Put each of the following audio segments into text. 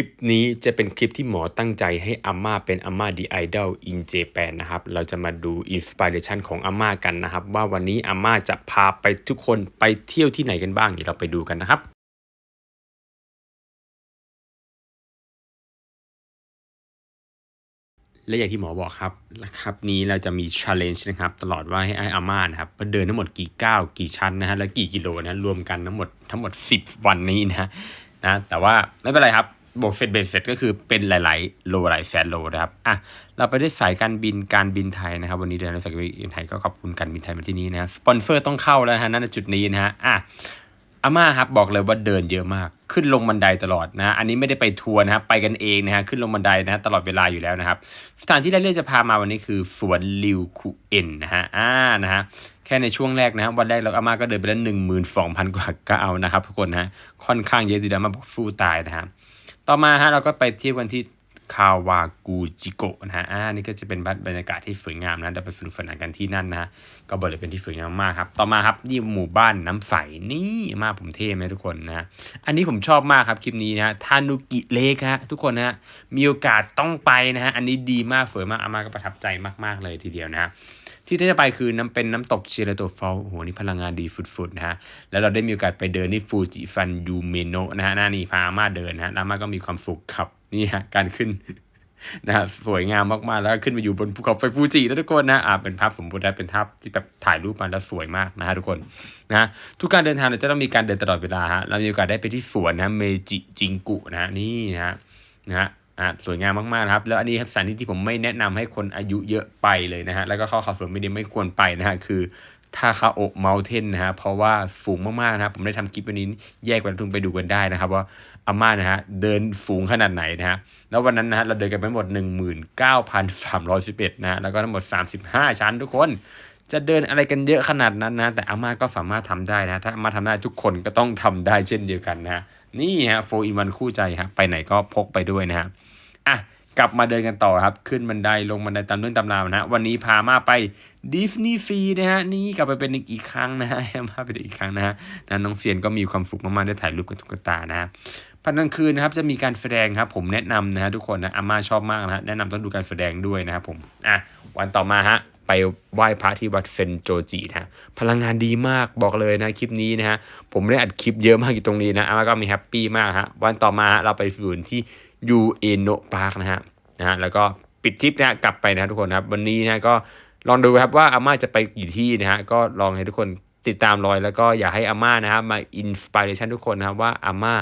คลิปนี้จะเป็นคลิปที่หมอตั้งใจให้อาม่าเป็นอาม่าดีไอดอลอินเจแปนนะครับ เราจะมาดูอินสปิเรชันของอาม่ากันนะครับ ว่าวันนี้อาม่าจะพาไปทุกคนไปเที่ยวที่ไหนกันบ้าง เดี๋ยวเราไปดูกันนะครับและอย่างที่หมอบอกครับนะครับนี้เราจะมี challenge นะครับ ตลอดว่าให้ไออาม่านะครับว่าเดินทั้งหมดกี่ก้าวกี่ชั้นนะฮะแล้วกี่กิโลนะรวมกันทั้งหมดทั้งหมด 10 วันนี้นะฮะนะแต่ว่าไม่เป็นไรครับ บวกเสร็จเบ็ดเสร็จก็คือเป็นหลาย ๆ โลหลายแสนโลนะครับอะเราไปด้วยสายการบินการบินไทยนะครับ วันนี้เดินในสายการบินไทยก็ขอบคุณการบินไทยมาที่นี้นะสปอนเซอร์ต้องเข้าแล้วฮะนั่นจุดนี้นะฮะอะอาม่าครับบอกเลยว่าเดินเยอะมาก ขึ้นลงบันไดตลอดนะฮะอันนี้ไม่ได้ไปทัวร์นะครับไปกันเองนะฮะขึ้นลงบันไดนะฮะตลอดเวลาอยู่แล้วนะครับสถานที่แรกที่จะพามาวันนี้คือสวนลิวคูเอ็นนะฮะอ่านะฮะแค่ในช่วงแรกนะฮะวันแรกเราอาม่าก็เดินไปแล้วหนึ่งหมื่นสองพันกว่าก้าวนะครับทุกคนนะฮะค่อนข้างเยอะทีดามาบอกสู้ตายนะฮะ ต่อมาฮะเราก็ไปเที่ยวกันที่คาวากูจิโกะนะฮะอ่านี่ก็จะเป็นบรรยากาศที่สวยงามนะเดี๋ยวไปสนุกสนานกันที่นั่นนะก็บอกเลยเป็นที่สวยงามมากครับ ต่อมาครับนี่หมู่บ้านน้ำใสนี่มากผมเท่ไหมทุกคนนะฮะอันนี้ผมชอบมากครับคลิปนี้นะทานุกิเลกฮะทุกคนนะฮะมีโอกาสต้องไปนะฮะอันนี้ดีมากสวยมากอามาก็ประทับใจมากๆเลยทีเดียวนะฮะ ที่ที่จะไปคือน้ำเป็นน้ำตกเชลโตฟอลโหนี่พลังงานดีฟุดๆนะฮะ แล้วเราได้มีโอกาสไปเดินที่ฟูจิฟันยูเมโนะนะฮะหน้านี่พามาเดินนะฮะอามาก็มีความสุขครับนี่ฮะการขึ้นนะฮะสวยงามมากๆ แล้วก็ขึ้นไปอยู่บนภูเขาไฟฟูจิแล้วทุกคนนะอ่าเป็นภาพสมบูรณ์และเป็นภาพที่แบบถ่ายรูปมาแล้วสวยมากนะฮะทุกคนนะทุกการเดินทางเราจะต้องมีการเดินตลอดเวลาฮะเรามีโอกาสได้ไปที่สวนนะเมจิจิงกุนะฮะนี่นะนะฮะ อะสวยงามมากๆนะครับ แล้วอันนี้ครับสถานที่ที่ผมไม่แนะนำให้คนอายุเยอะไปเลยนะฮะแล้วก็เข้าเขาสวนไม่ได้ไม่ควรไปนะฮะคือทาคาโอะเมลเทนนะฮะเพราะว่าสูงมากๆนะครับ ผมได้ทำคลิปวันนี้แยกไปทุกไปดูกันได้นะครับ ว่าอาม่านะฮะเดินสูงขนาดไหนนะฮะแล้ววันนั้นนะฮะเราเดินกันไปทั้งหมด 19,311นะฮะแล้วก็ทั้งหมด 35 ชั้นทุกคน จะเดินอะไรกันเยอะขนาดนั้นนะ แต่อาม่าก็สามารถทำได้นะ ถ้าอาม่าทำได้ทุกคนก็ต้องทำได้เช่นเดียวกันนะ นี่ฮะโฟอินวันคู่ใจครับไปไหนก็พกไปด้วยนะฮะอะกลับมาเดินกันต่อครับ ขึ้นบันไดลงบันไดตามเรื่องตำราวนะฮะวันนี้พามาไปดิสนีย์ฟรีนะฮะนี่กลับไปเป็นอีกอีกครั้งนะฮะมาเป็นอีกครั้งนะฮะนะน้องเซียนก็มีความสุขมากๆได้ถ่ายรูปกับตุ๊กตานะฮะพันกลางคืนนะครับจะมีการแสดงครับ ผมแนะนำนะฮะทุกคนนะอาม่าชอบมากนะฮะแนะนำต้องดูการแสดงด้วยนะครับผมอะวันต่อมาฮะ ไปไหว้พระที่วัดเซนโจจินะฮะพลังงานดีมากบอกเลยนะคลิปนี้นะฮะผมได้อัดคลิปเยอะมากอยู่ตรงนี้นะอาม่าก็มีแฮปปี้มากฮะวันต่อมาฮะเราไปฝืนที่ยูเอโนพาร์คนะฮะนะฮะแล้วก็ปิดทริปนะฮะกลับไปนะทุกคนครับวันนี้นะก็ลองดูครับว่าอาม่าจะไปกี่ที่นะฮะก็ลองให้ทุกคนติดตามรอยแล้วก็อยากให้อาม่านะครับมาอินสปิเรชันทุกคนนะครับว่าอาม่า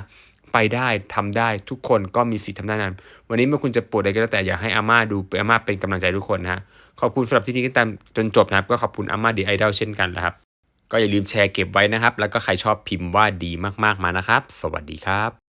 ไปได้ทำได้ทุกคนก็มีสิทธิ์ทำได้นั้น วันนี้เมื่อคุณจะปวดอะไรก็แล้วแต่อยากให้อาม่าดูอาม่าเป็นกำลังใจทุกคนนะฮะขอบคุณสำหรับที่นี้กันตามจนจบนะครับ ก็ขอบคุณอาม่าดีไอดอลเช่นกันนะครับ ก็อย่าลืมแชร์เก็บไว้นะครับ แล้วก็ใครชอบพิมพ์ว่าดีมากๆมานะครับ สวัสดีครับ